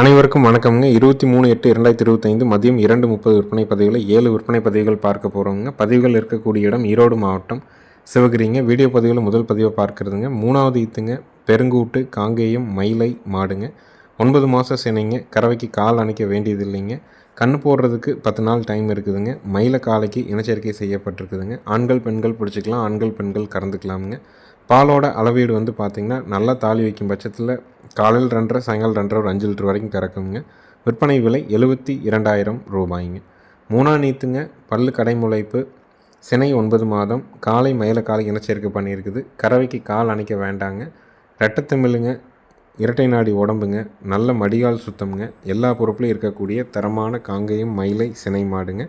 அனைவருக்கும் வணக்கம்ங்க. இருபத்தி மூணு எட்டு இரண்டாயிரத்தி இருபத்தைந்து மதியம் இரண்டு முப்பது விற்பனை பதிவுகளை ஏழு விற்பனை பதிவுகள் பார்க்க போகிறோங்க பதிவுகள் இருக்கக்கூடிய இடம் ஈரோடு மாவட்டம். சிவகிரிங்க. வீடியோ பதிவில் முதல் பதிவை பார்க்குறதுங்க. மூணாவது ஈத்துங்க. பெருங்கூட்டு காங்கேயம் மயிலை மாடுங்க. ஒன்பது மாதம் சினைங்க. கறவைக்கு கால் அணைக்க வேண்டியது இல்லைங்க கண் போடுறதுக்கு பத்து நாள் டைம் இருக்குதுங்க. மயில காலைக்கு இனச்சேர்க்கை செய்யப்பட்டிருக்குதுங்க. ஆண்கள் பெண்கள் பிடிச்சிக்கலாம். ஆண்கள் பெண்கள் கறந்துக்கலாமுங்க. பாலோட அளவீடு வந்து பார்த்திங்கன்னா நல்லா தாலி வைக்கும் பட்சத்தில் காலையில் ரெண்டரை சாயங்காலம் ரெண்டரை ஒரு அஞ்சு லிட்டர் வரைக்கும் கறக்குங்க. விற்பனை விலை எழுபத்தி இரண்டாயிரம் ரூபாய்ங்க. மூணா நீத்துங்க பல்லு கடைமுளைப்பு சினை ஒன்பது மாதம் காலை மயில காலை இனச்சேர்க்கை பண்ணியிருக்குது. கறவைக்கு கால் அணைக்க வேண்டாங்க. ரெட்டத்தமிழுங்க இரட்டை நாடி உடம்புங்க நல்ல மடிகால் சுத்தம்ங்க. எல்லா பொறுப்புலையும் இருக்கக்கூடிய தரமான காங்கேயம் மயிலை சினை மாடுங்க.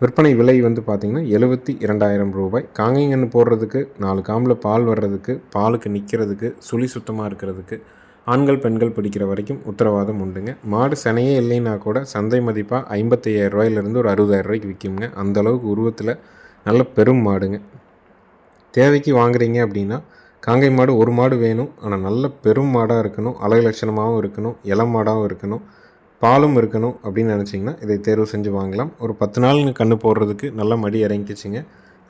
விற்பனை விலை வந்து பார்த்திங்கன்னா எழுபத்தி இரண்டாயிரம் ரூபாய். காங்கைங்கன்று போடுறதுக்கு நாலு காம்பில் பால் வர்றதுக்கு பாலுக்கு நிற்கிறதுக்கு சுழி சுத்தமாக இருக்கிறதுக்கு ஆண்கள் பெண்கள் பிடிக்கிற வரைக்கும் உத்தரவாதம் உண்டுங்க. மாடு சனையே இல்லைன்னா கூட சந்தை மதிப்பாக ஐம்பத்தையாயிரம் ரூபாயிலிருந்து ஒரு அறுபதாயிரம் ரூபாய்க்கு விற்குங்க அந்தளவுக்கு உருவத்தில் நல்ல பெரும் மாடுங்க. தேவைக்கு வாங்குறீங்க அப்படின்னா காங்கை மாடு ஒரு மாடு வேணும். ஆனால் நல்ல பெரும் மாடாக இருக்கணும். அழகு லட்சணமாகவும் இருக்கணும். இளம் மாடாகவும் இருக்கணும். பாலும் இருக்கணும் அப்படின்னு நினச்சிங்கன்னா இதை தேர்வு செஞ்சு வாங்கலாம். ஒரு பத்து நாள் கன்று போடுறதுக்கு நல்ல மடி இறங்கிச்சிங்க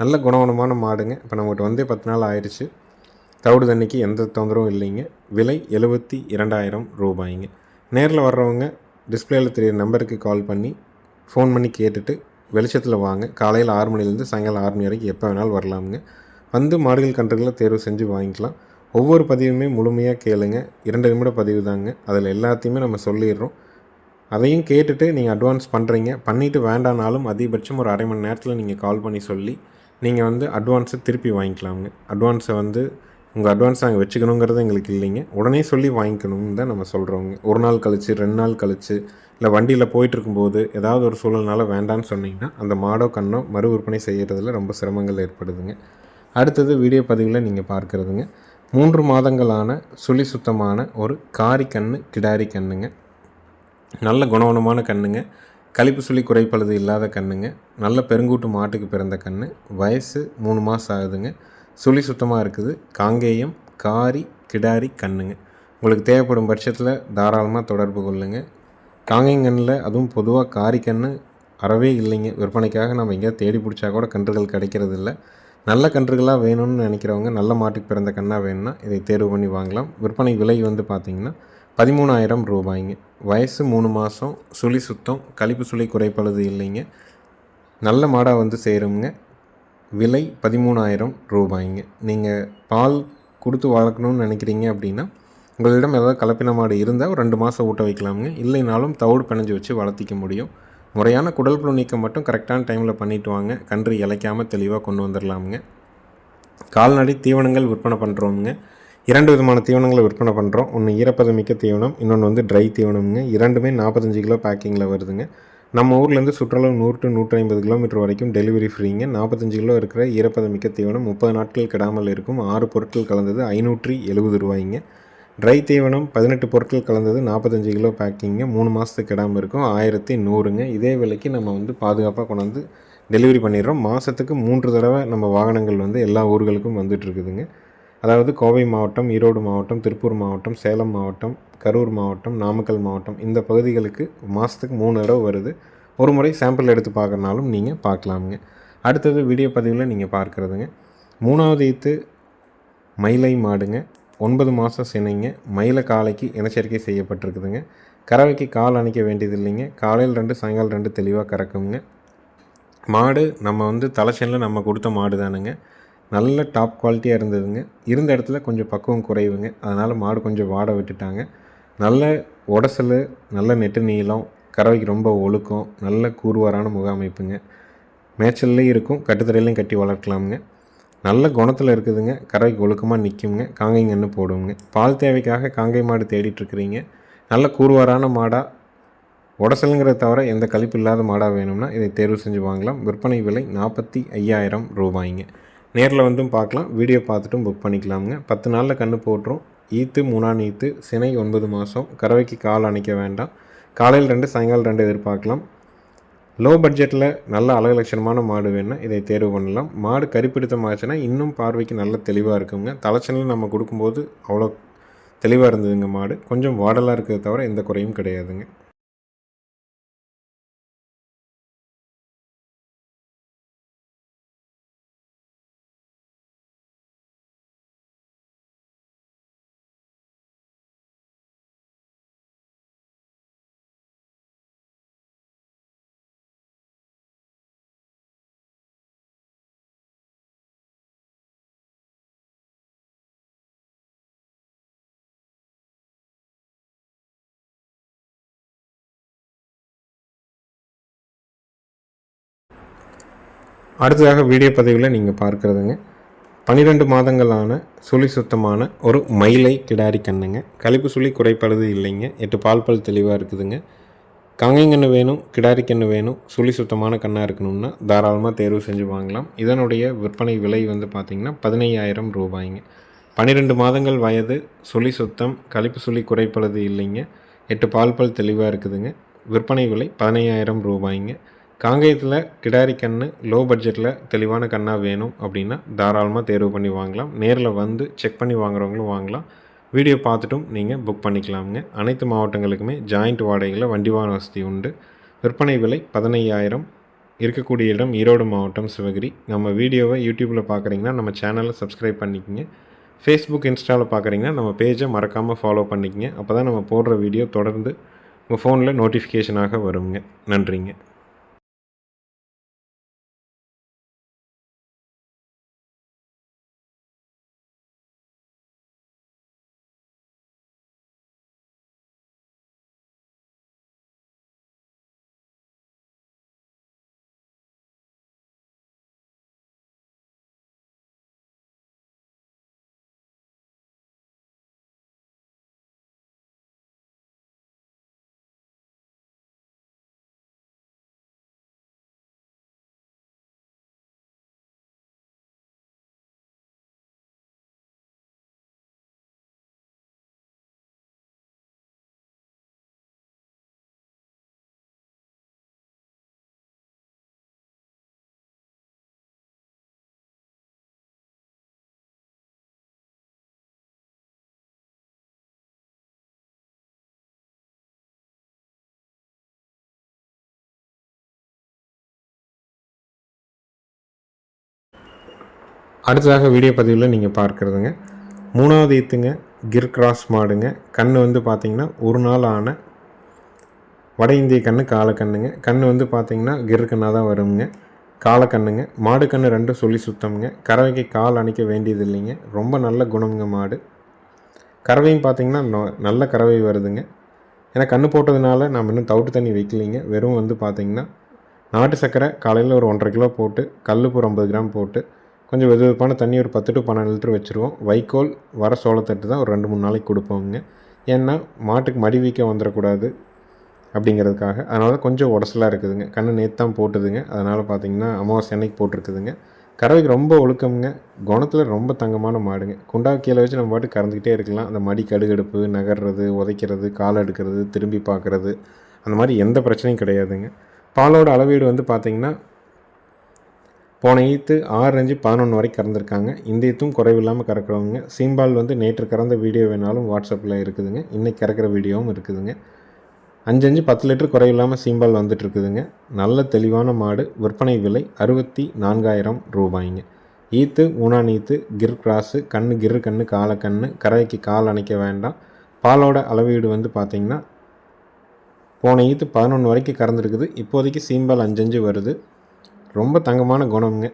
நல்ல குணவனமான மாடுங்க. இப்போ நம்மகிட்ட வந்தே பத்து நாள் ஆயிடுச்சு தவிடு தண்ணிக்கு எந்த தொந்தரவும் இல்லைங்க. விலை எழுபத்தி இரண்டாயிரம் ரூபாய்ங்க. நேரில் வர்றவங்க டிஸ்பிளேயில் தெரியிற நம்பருக்கு கால் பண்ணி ஃபோன் பண்ணி கேட்டுட்டு வெளிச்சத்தில் வாங்க. காலையில் ஆறு மணிலேருந்து சாயங்காலம் ஆறு மணி வரைக்கும் எப்போ வேணாலும் வரலாமுங்க. வந்து மாடுகள் கன்றுகளை தேர்வு செஞ்சு வாங்கிக்கலாம். ஒவ்வொரு பதிவுமே முழுமையாக கேளுங்க. இரண்டு நிமிட பதிவு தாங்க. அதில் எல்லாத்தையுமே நம்ம சொல்லிடுறோம். அதையும் கேட்டுட்டு நீங்கள் அட்வான்ஸ் பண்ணுறீங்க பண்ணிவிட்டு வேண்டானாலும் அதிகபட்சம் ஒரு அரை மணி நேரத்தில் நீங்கள் கால் பண்ணி சொல்லி நீங்கள் வந்து அட்வான்ஸை திருப்பி வாங்கிக்கலாமுங்க. அட்வான்ஸை வந்து உங்கள் அட்வான்ஸ் நாங்கள் வச்சுக்கணுங்கிறது எங்களுக்கு இல்லைங்க. உடனே சொல்லி வாங்கிக்கணும்னு தான் நம்ம சொல்கிறோங்க ஒரு நாள் கழித்து ரெண்டு நாள் கழிச்சு இல்லை வண்டியில் போயிட்டுருக்கும்போது ஏதாவது ஒரு சூழல்னால வேண்டான்னு சொன்னீங்கன்னா அந்த மாடோ கண்ணோ மறு விற்பனை செய்கிறதுல ரொம்ப சிரமங்கள் ஏற்படுதுங்க. அடுத்தது வீடியோ பதிவில் நீங்கள் பார்க்குறதுங்க. மூன்று மாதங்களான சுழி சுத்தமான ஒரு காரி கண்ணு கிடாரி கண்ணுங்க. நல்ல குணவனமான கண்ணுங்க. கழிப்பு சுழி குறைப்பழுது இல்லாத கண்ணுங்க. நல்ல பெருங்கூட்டு மாட்டுக்கு பிறந்த கண்ணு. வயசு மூணு மாதம் ஆகுதுங்க. சுழி சுத்தமாக இருக்குது. காங்கேயம் காரி கிடாரி கண்ணுங்க. உங்களுக்கு தேவைப்படும் பட்சத்தில் தாராளமாக தொடர்பு கொள்ளுங்க. காங்கேயங்கண்ணில் அதுவும் பொதுவாக காரி கண்ணு அறவே இல்லைங்க. விற்பனைக்காக நம்ம எங்கேயாவது தேடி பிடிச்சா கூட கன்றுகள் கிடைக்கிறது இல்லை. நல்ல கன்றுகளாக வேணும்னு நினைக்கிறவங்க நல்ல மாட்டுக்கு பிறந்த கண்ணாக வேணும்னா இதை தேர்வு பண்ணி வாங்கலாம். விற்பனை விலை வந்து பார்த்திங்கன்னா பதிமூணாயிரம் ரூபாய்ங்க. வயசு மூணு மாதம் சுழி சுத்தம் கழிப்பு சுழி குறைப்பழுது இல்லைங்க. நல்ல மாடாக வந்து சேருங்க விலை பதிமூணாயிரம் ரூபாய்ங்க. நீங்கள் பால் கொடுத்து வளர்க்கணும்னு நினைக்கிறீங்க அப்படின்னா உங்களிடம் ஏதாவது கலப்பின மாடு இருந்தால் ஒரு ரெண்டு மாதம் ஊட்ட வைக்கலாமுங்க. இல்லைனாலும் தவிடு பிணைஞ்சு வச்சு வளர்த்திக்க முடியும். முறையான குடல் புழு நீக்கம் மட்டும் கரெக்டான டைமில் பண்ணிட்டு வாங்க. கன்று இழைக்காமல் தெளிவாக கொண்டு வந்துடலாமுங்க கால்நடை தீவனங்கள் விற்பனை பண்ணுறோமுங்க இரண்டு விதமான தீவனங்களை விற்பனை பண்ணுறோம் ஒன்று ஈரப்பதமிக்க தீவனம் இன்னொன்று வந்து ட்ரை தீவனம்ங்க. இரண்டுமே நாற்பத்தஞ்சு கிலோ பேக்கிங்கில் வருதுங்க. நம்ம ஊர்லேருந்து சுற்றுலா நூறு டு நூற்றி ஐம்பது கிலோமீட்டர் வரைக்கும் டெலிவரி ஃப்ரீங்க நாற்பத்தஞ்சு கிலோ இருக்கிற ஈரப்பதமிக்க தீவனம் முப்பது நாட்கள் கிடாமல் இருக்கும். ஆறு பொருட்கள் கலந்தது ஐநூற்றி எழுபது ரூபாய்ங்க. ட்ரை தீவனம் பதினெட்டு பொருட்கள் கலந்தது நாற்பத்தஞ்சு கிலோ பேக்கிங்க மூணு மாதத்துக்கு கிடாமல் இருக்கும். ஆயிரத்தி நூறுங்க. இதே விலைக்கு நம்ம வந்து பாதுகாப்பாக கொண்டாந்து டெலிவரி பண்ணிடுறோம். மாதத்துக்கு மூன்று தடவை நம்ம வாகனங்கள் வந்து எல்லா ஊர்களுக்கும் வந்துட்டு இருக்குதுங்க. அதாவது கோவை மாவட்டம் ஈரோடு மாவட்டம் திருப்பூர் மாவட்டம் சேலம் மாவட்டம் கரூர் மாவட்டம் நாமக்கல் மாவட்டம் இந்த பகுதிகளுக்கு மாதத்துக்கு மூணு தடவை வருது. ஒரு முறை சாம்பிள் எடுத்து பார்க்கறனாலும் நீங்கள் பார்க்கலாமுங்க. அடுத்தது வீடியோ பதிவில் நீங்கள் பார்க்குறதுங்க. மூணாவது ஈத்து மயிலை மாடுங்க. ஒன்பது மாதம் சினைங்க. மயில காலைக்கு இனச்சரிக்கை செய்யப்பட்டிருக்குதுங்க. கறவைக்கு கால் அணைக்க வேண்டியது இல்லைங்க காலையில் ரெண்டு சாயங்காலம் ரெண்டு தெளிவாக கறக்குங்க. மாடு நம்ம வந்து தலைச்சனில் நம்ம கொடுத்த மாடு தானுங்க நல்ல டாப் குவாலிட்டியாக இருந்ததுங்க. இருந்த இடத்துல கொஞ்சம் பக்குவம் குறைவுங்க. அதனால் மாடு கொஞ்சம் வாட விட்டுட்டாங்க. நல்ல உடசல் நல்ல நெட்டு நீளம் கறவைக்கு ரொம்ப ஒழுக்கம் நல்ல கூறுவாரான முகாமைப்புங்க. மேய்ச்சல்லையும் இருக்கும் கட்டுத்தரையிலையும் கட்டி வளர்க்கலாமுங்க. நல்ல குணத்தில் இருக்குதுங்க. கறவைக்கு ஒழுக்கமாக நிற்குங்க காங்கைங்கன்னு போடுவோங்க பால் தேவைக்காக காங்கை மாடு தேடிட்டுருக்குறீங்க நல்ல கூறுவாரான மாடாக உடசலுங்கிறத தவிர எந்த கழிப்பு இல்லாத மாடாக வேணும்னா இதை தேர்வு செஞ்சு வாங்கலாம். விற்பனை விலை நாற்பத்தி ஐயாயிரம் ரூபாய்ங்க. நேரில் வந்தும் பார்க்கலாம். வீடியோ பார்த்துட்டும் புக் பண்ணிக்கலாமுங்க. பத்து நாளில் கன்று போட்டுரும். ஈத்து மூணாம் ஈத்து சினை ஒன்பது மாதம் கறவைக்கு கால் அணைக்க வேண்டாம். காலையில் ரெண்டு சாயங்காலம் ரெண்டு எதிர்பார்க்கலாம். லோ பட்ஜெட்டில் நல்ல அழகலட்சணமான மாடு வேணால் இதை தேர்வு பண்ணலாம். மாடு கருப்பிடித்தமாச்சுன்னா இன்னும் பார்வைக்கு நல்ல தெளிவாக இருக்குங்க. தலைச்சனில் நம்ம கொடுக்கும்போது அவ்வளோ தெளிவாக இருந்ததுங்க மாடு. கொஞ்சம் வாடலாக இருக்கிறத தவிர எந்த குறையும் கிடையாதுங்க. அடுத்ததாக வீடியோ பதிவில் நீங்கள் பார்க்குறதுங்க. பன்னிரெண்டு மாதங்களான சுழி சுத்தமான ஒரு மயிலை கிடாரி கண்ணுங்க. கழிப்பு சுழி குறைப்படுது இல்லைங்க. எட்டு பால் பல் தெளிவாக இருக்குதுங்க. காங்கைங்கன்று வேணும் கிடாரி கன்று வேணும் சுழி சுத்தமான கண்ணாக இருக்கணும்னா தாராளமாக தேர்வு செஞ்சு வாங்கலாம். இதனுடைய விற்பனை விலை வந்து பார்த்திங்கன்னா பதினையாயிரம் ரூபாய்ங்க. பன்னிரெண்டு மாதங்கள் வயது சுழி சுத்தம் கழிப்பு சுழி குறைப்படுது இல்லைங்க. எட்டு பால் பல் தெளிவாக இருக்குதுங்க. விற்பனை விலை பதினையாயிரம் ரூபாய்ங்க. காங்கேயத்தில் கிடாரி கண் லோ பட்ஜெட்டில் தெளிவான கண்ணாக வேணும் அப்படின்னா தாராளமாக தேர்வு பண்ணி வாங்கலாம். நேரில் வந்து செக் பண்ணி வாங்குறவங்களும் வாங்கலாம். வீடியோ பார்த்துட்டும் நீங்கள் புக் பண்ணிக்கலாமுங்க. அனைத்து மாவட்டங்களுக்குமே ஜாயிண்ட் வாடகையில் வண்டி வாகன வசதி உண்டு. விற்பனை விலை பதினையாயிரம். இருக்கக்கூடிய இடம் ஈரோடு மாவட்டம் சிவகிரி. நம்ம வீடியோவை யூடியூப்பில் பார்க்குறீங்கன்னா நம்ம சேனலை சப்ஸ்கிரைப் பண்ணிக்கோங்க. ஃபேஸ்புக் இன்ஸ்டாவில் பார்க்குறீங்கன்னா நம்ம பேஜை மறக்காமல் ஃபாலோ பண்ணிக்கங்க. அப்போ தான் நம்ம போடுற வீடியோ தொடர்ந்து உங்கள் ஃபோனில் நோட்டிஃபிகேஷனாக வருங்க. நன்றிங்க. அடுத்ததாக வீடியோ பதிவில் நீங்கள் பார்க்குறதுங்க. மூணாவது ஈத்துங்க கிர் கிராஸ் மாடுங்க. கண் வந்து பார்த்திங்கன்னா ஒரு நாள் ஆன வட இந்திய கன்று காலக்கண்ணுங்க கண் வந்து பார்த்திங்கன்னா கிர் கண்ணாக தான் வருங்க காலக்கண்ணுங்க மாடு கன்று ரெண்டும் சொல்லி சுத்தமுங்க. கறவைக்கு கால் அணைக்க வேண்டியது இல்லைங்க ரொம்ப நல்ல குணமுங்க மாடு. கறவையும் பார்த்திங்கன்னா நல்ல கறவை வருதுங்க. ஏன்னா கன்று போட்டதுனால நம்ம இன்னும் தவிட்டு தண்ணி வைக்கலிங்க. வெறும் வந்து பார்த்திங்கன்னா நாட்டு சர்க்கரை காலையில் ஒரு ஒன்றரை கிலோ போட்டு கல்லுப்பு ஒரு ஐம்பது கிராம் போட்டு கொஞ்சம் வெது வெதுப்பான தண்ணி ஒரு பத்து டு பன்னெண்டு லிட்டர் வச்சுருவோம். வைக்கோல் வர சோளத்தட்டு தான் ஒரு ரெண்டு மூணு நாளைக்கு கொடுப்போங்க ஏன்னா மாட்டுக்கு மடி வீக்க வந்துடக்கூடாது அப்படிங்கிறதுக்காக. அதனால கொஞ்சம் உடசலாக இருக்குதுங்க. கண்ணு நேற்று தான் போட்டுதுங்க. அதனால் பார்த்திங்கன்னா அமாவாசை அன்னைக்கு போட்டிருக்குதுங்க. கறவைக்கு ரொம்ப ஒழுக்கம்ங்க. குணத்தில் ரொம்ப தங்கமான மாடுங்க. குண்டா கீழே வச்சு நம்ம பாட்டு கறந்துக்கிட்டே இருக்கலாம். அந்த மடி கடுகடுப்பு நகர்றது உதைக்கிறது கால் எடுக்கிறது திரும்பி பார்க்குறது அந்த மாதிரி எந்த பிரச்சனையும் கிடையாதுங்க. பாலோட அளவீடு வந்து பார்த்திங்கன்னா போன ஈத்து ஆறு அஞ்சு பதினொன்று வரைக்கும் கறந்துருக்காங்க. இந்த ஈத்தும் குறைவில்லாமல் கறக்குறவங்க. சீம்பால் வந்து நேற்று கறந்த வீடியோ வேணாலும் வாட்ஸ்அப்பில் இருக்குதுங்க. இன்றைக்கி கறக்கிற வீடியோவும் இருக்குதுங்க. அஞ்சு அஞ்சு பத்து லிட்டர் குறைவில்லாமல் சீம்பால் வந்துட்டுருக்குதுங்க நல்ல தெளிவான மாடு. விற்பனை விலை அறுபத்தி நான்காயிரம் ரூபாய்ங்க. ஈத்து ஊனான் ஈத்து கிர் கிராஸு கண்ணு கிரு கண்ணு காலை கண்ணு கரைக்கு கால் அணைக்க வேண்டாம். பாலோட அளவீடு வந்து பார்த்திங்கன்னா போன ஈத்து பதினொன்று வரைக்கும் கறந்துருக்குது. இப்போதைக்கு சீம்பால் அஞ்சஞ்சு வருது. ரொம்ப தங்கமான குணம்ங்க.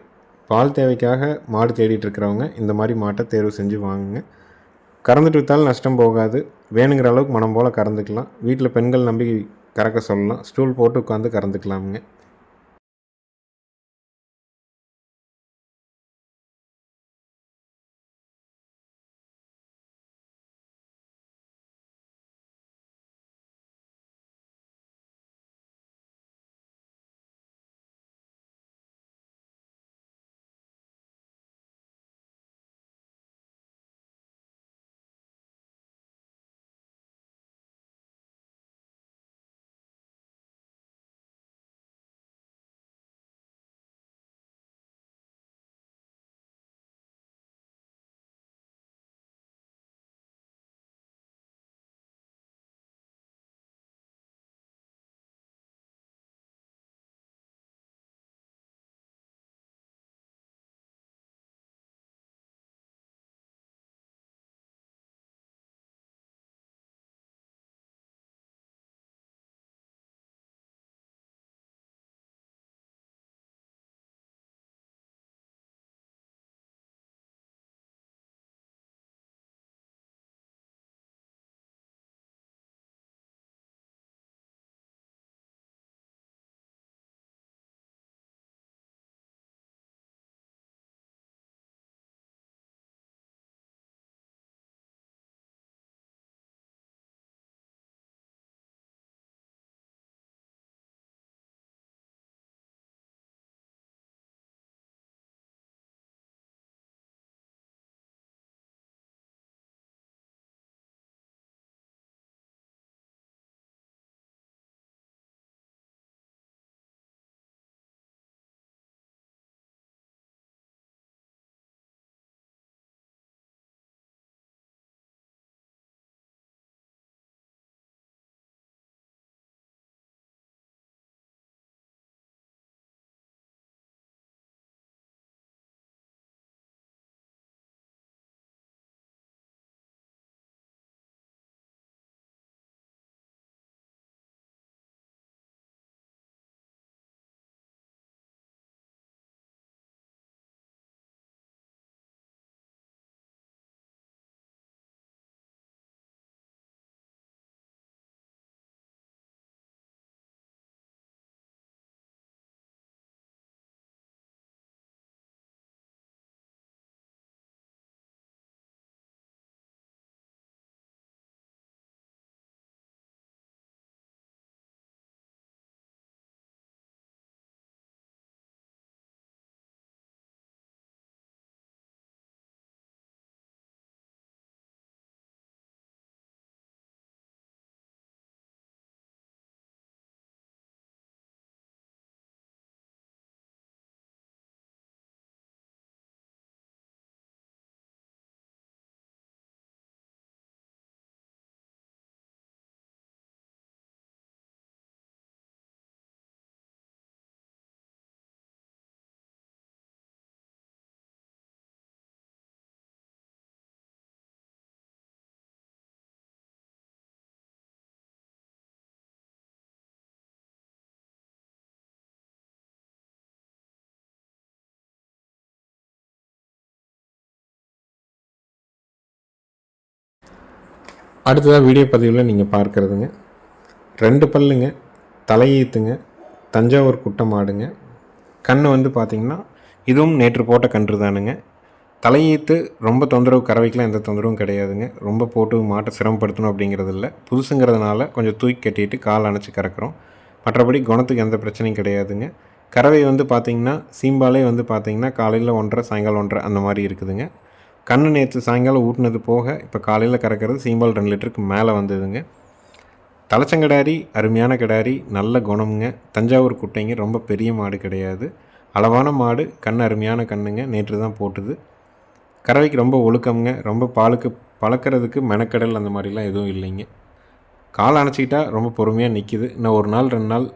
பால் தேவைக்காக மாடு தேடிட்டு இருக்கிறவங்க இந்த மாதிரி மாட்டை தேர்வு செஞ்சு வாங்குங்க. கறந்துட்டு விற்றாலும் நஷ்டம் போகாது. வேணுங்கிற அளவுக்கு மனம் போல் கறந்துக்கலாம். வீட்டில் பெண்கள் நம்பி கறக்க சொல்லலாம். ஸ்டூல் போட்டு உட்காந்து கறந்துக்கலாமுங்க. அடுத்ததாக வீடியோ பதிவில் நீங்கள் பார்க்குறதுங்க. ரெண்டு பல்லுங்க தலையீத்துங்க தஞ்சாவூர் குட்டை மாடுங்க கண் வந்து பார்த்திங்கன்னா இதுவும் நேற்று போட்ட கன்று தானுங்க. தலையீத்து ரொம்ப தொந்தரவு கறவைக்கெலாம் எந்த தொந்தரவும் கிடையாதுங்க. ரொம்ப போட்டு மாட்டை சிரமப்படுத்தணும் அப்படிங்கிறது இல்லை புதுசுங்கிறதுனால கொஞ்சம் தூக்கி கட்டிட்டு கால் அணைச்சி கறக்கிறோம். மற்றபடி குணத்துக்கு எந்த பிரச்சனையும் கிடையாதுங்க. கறவை வந்து பார்த்திங்கன்னா சீம்பாலே வந்து பார்த்திங்கன்னா காலையில் ஒன்றரை சாயங்காலம் ஒன்றரை அந்த மாதிரி இருக்குதுங்க. கண்ணு நேற்று சாயங்காலம் ஊட்டினது போக இப்போ காலையில் கறக்கிறது சீம்பால் ரெண்டு லிட்டருக்கு மேலே வந்ததுங்க. தலைச்சங்கடாரி அருமையான கிடாரி நல்ல குணமுங்க. தஞ்சாவூர் குட்டைங்க ரொம்ப பெரிய மாடு கிடையாது. அளவான மாடு கண் அருமையான கண்ணுங்க. நேற்று தான் போட்டுது. கறவைக்கு ரொம்ப ஒழுக்கம்ங்க. ரொம்ப பாலுக்கு பழக்கிறதுக்கு மெனக்கடல் அந்த மாதிரிலாம் எதுவும் இல்லைங்க. கால் அணைச்சிக்கிட்டா ரொம்ப பொறுமையாக நிற்கிது இன்னும் ஒரு நாள் ரெண்டு நாள்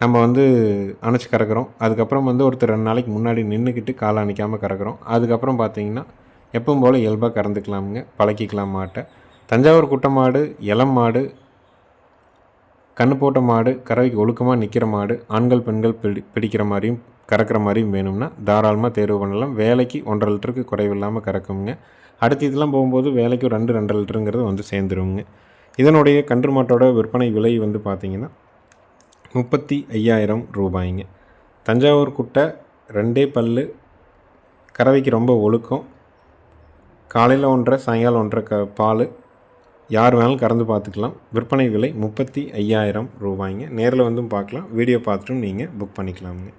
நம்ம வந்து அணைச்சி கறக்கிறோம். அதுக்கப்புறம் வந்து ஒருத்தர் ரெண்டு நாளைக்கு முன்னாடி நின்றுக்கிட்டு கால் அணைக்காமல் கறக்கிறோம். அதுக்கப்புறம் பார்த்தீங்கன்னா எப்பவும் போல் இயல்பாக கறந்துக்கலாமுங்க பழக்கிக்கலாம் மாட்டை. தஞ்சாவூர் குட்டை மாடு இளம் மாடு கண்ணு போட்ட மாடு கறவைக்கு ஒழுக்கமாக நிற்கிற மாடு ஆண்கள் பெண்கள் பிடி பிடிக்கிற மாதிரியும் கறக்கிற மாதிரியும் வேணும்னா தாராளமாக தேர்வு பண்ணலாம். வேலைக்கு ஒன்றரை லிட்டருக்கு குறைவில்லாமல் கறக்குங்க. அடுத்து இதெல்லாம் போகும்போது வேலைக்கு ஒரு ரெண்டு ரெண்டரை லிட்டருங்கிறது வந்து சேர்ந்துருவோங்க இதனுடைய கன்று மாட்டோட விற்பனை விலை வந்து பார்த்திங்கன்னா முப்பத்தி ஐயாயிரம் ரூபாய்ங்க. தஞ்சாவூர் குட்டை ரெண்டே பல் கறவைக்கு ரொம்ப ஒழுக்கம் காலையில் ஒன்றரை சாயங்காலம் ஒன்றரை க பால். யார் வேணாலும் கறந்து பார்த்துக்கலாம். விற்பனை விலை முப்பத்தி ஐயாயிரம் ரூபாய்ங்க. நேரில் வந்தும் பார்க்கலாம். வீடியோ பார்த்துட்டும் நீங்கள் புக் பண்ணிக்கலாமுங்க.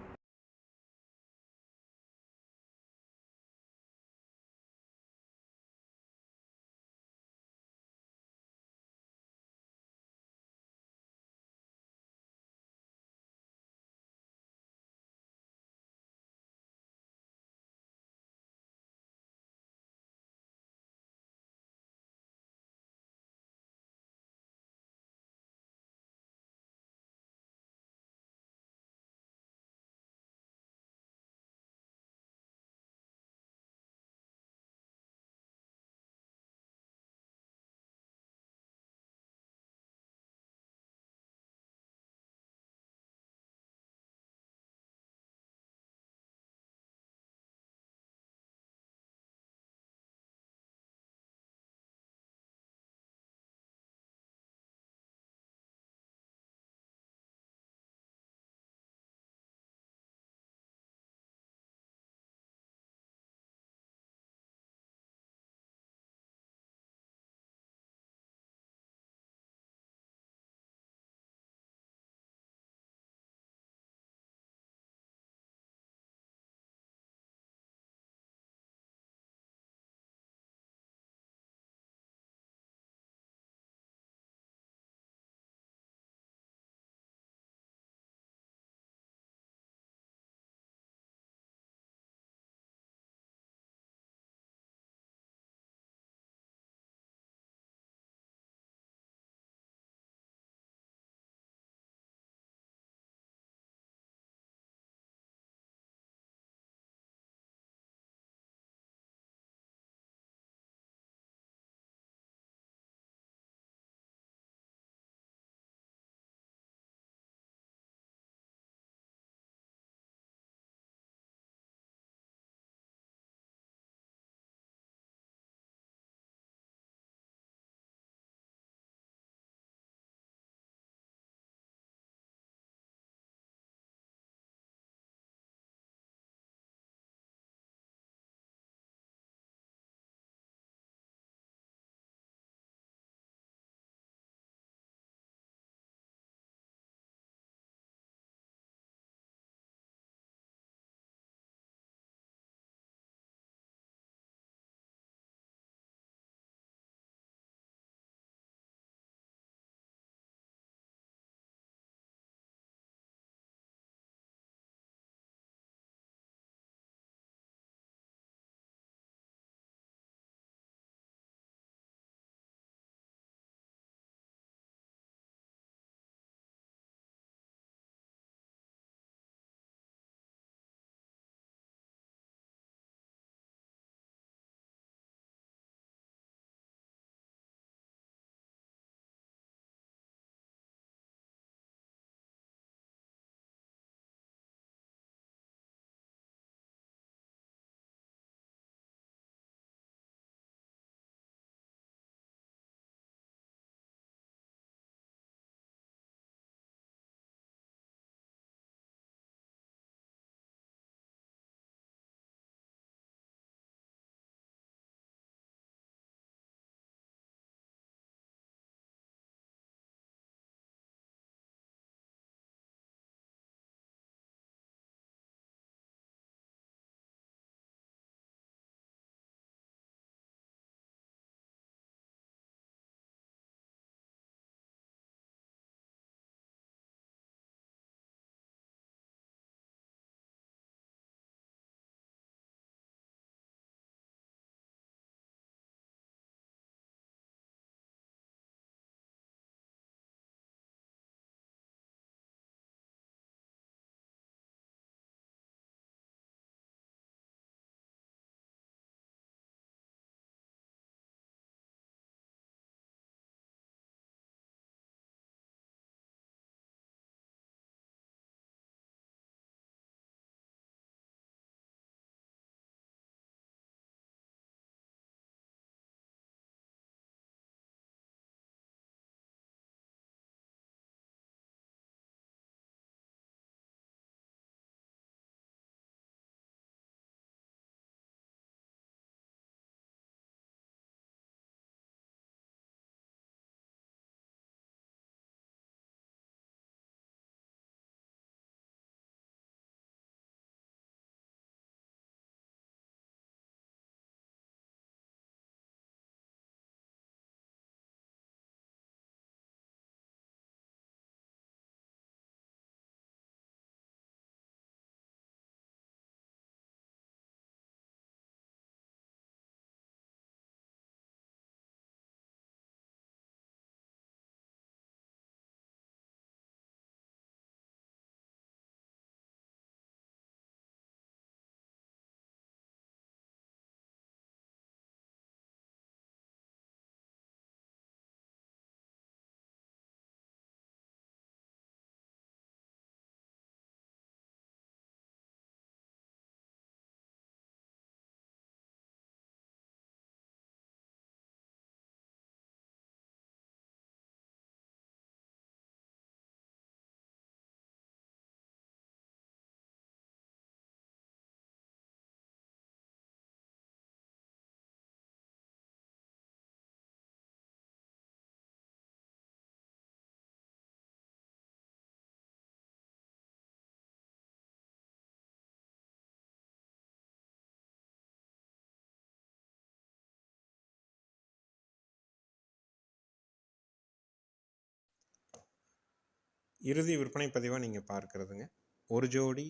இறுதி விற்பனை பதிவாக நீங்கள் பார்க்குறதுங்க. ஒரு ஜோடி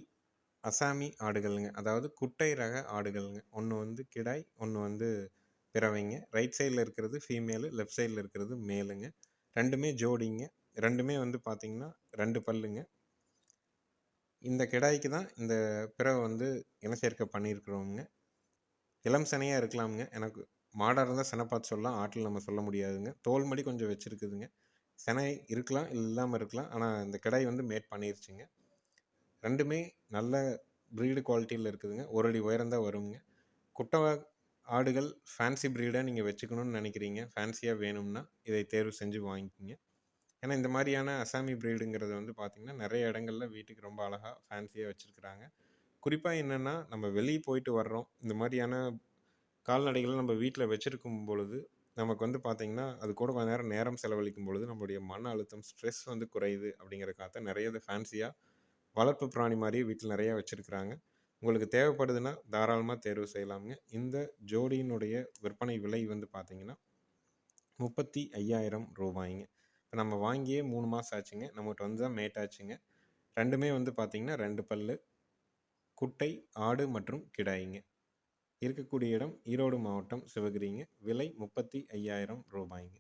அசாமி ஆடுகள்ங்க. அதாவது குட்டை ரக ஆடுகள்ங்க. ஒன்று வந்து கிடாய் ஒன்று வந்து பிறவைங்க. ரைட் சைடில் இருக்கிறது ஃபீமேலு லெஃப்ட் சைடில் இருக்கிறது மேலுங்க. ரெண்டுமே ஜோடிங்க. ரெண்டுமே வந்து பார்த்திங்கன்னா ரெண்டு பல்லுங்க. இந்த கிடாய்க்கு தான் இந்த பிறவை வந்து இனச்சேர்க்கை பண்ணியிருக்கிறோங்க இளம் சனையாக இருக்கலாமுங்க. எனக்கு மாடாக இருந்தால் செனை பார்த்து சொல்லலாம். ஆட்டில் நம்ம சொல்ல முடியாதுங்க. தோல் மடி கொஞ்சம் வச்சுருக்குதுங்க. செனை இருக்கலாம் இல்லாமல் இருக்கலாம். ஆனால் இந்த கிடாய் வந்து மேட் பண்ணிருச்சுங்க. ரெண்டுமே நல்ல ப்ரீடு குவாலிட்டியில் இருக்குதுங்க. ஒரு அடி உயரந்தான் வருங்க. குட்டை ஆடுகள் ஃபேன்சி ப்ரீடாக நீங்கள் வச்சுக்கணும்னு நினைக்கிறீங்க. ஃபேன்சியாக வேணும்னா இதை தேர்வு செஞ்சு வாங்கிக்கிங்க. ஏன்னா இந்த மாதிரியான அசாமி ப்ரீடுங்கிறது வந்து பார்த்திங்கன்னா நிறைய இடங்கள்ல வீட்டுக்கு ரொம்ப அழகாக ஃபேன்சியாக வச்சுருக்குறாங்க. குறிப்பாக என்னென்னா நம்ம வெளியே போயிட்டு வர்றோம். இந்த மாதிரியான கால்நடைகளை நம்ம வீட்டில் வச்சுருக்கும் பொழுது நமக்கு வந்து பார்த்திங்கன்னா அது கூட கொஞ்ச நேரம் நேரம் செலவழிக்கும் பொழுது நம்மளுடைய மன அழுத்தம் ஸ்ட்ரெஸ் வந்து குறையுது அப்படிங்கிறக்காக நிறைய இது ஃபேன்சியாக வளர்ப்பு பிராணி மாதிரியே வீட்டில் நிறையா வச்சுருக்குறாங்க. உங்களுக்கு தேவைப்படுதுன்னா தாராளமாக தேர்வு செய்யலாமுங்க. இந்த ஜோடியினுடைய விற்பனை விலை வந்து பார்த்திங்கன்னா முப்பத்தி ஐயாயிரம் ரூபாய்ங்க. இப்போ நம்ம வாங்கியே மூணு மாதம் ஆச்சுங்க. நம்மகிட்ட வந்து தான் மேட் ஆச்சுங்க. ரெண்டுமே வந்து பார்த்திங்கன்னா ரெண்டு பல்லு குட்டை ஆடு மற்றும் கிடாய்ங்க. இருக்கக்கூடிய இடம் ஈரோடு மாவட்டம் சிவகிரிங்க. விலை முப்பத்தி ஐயாயிரம் ரூபாய்ங்க.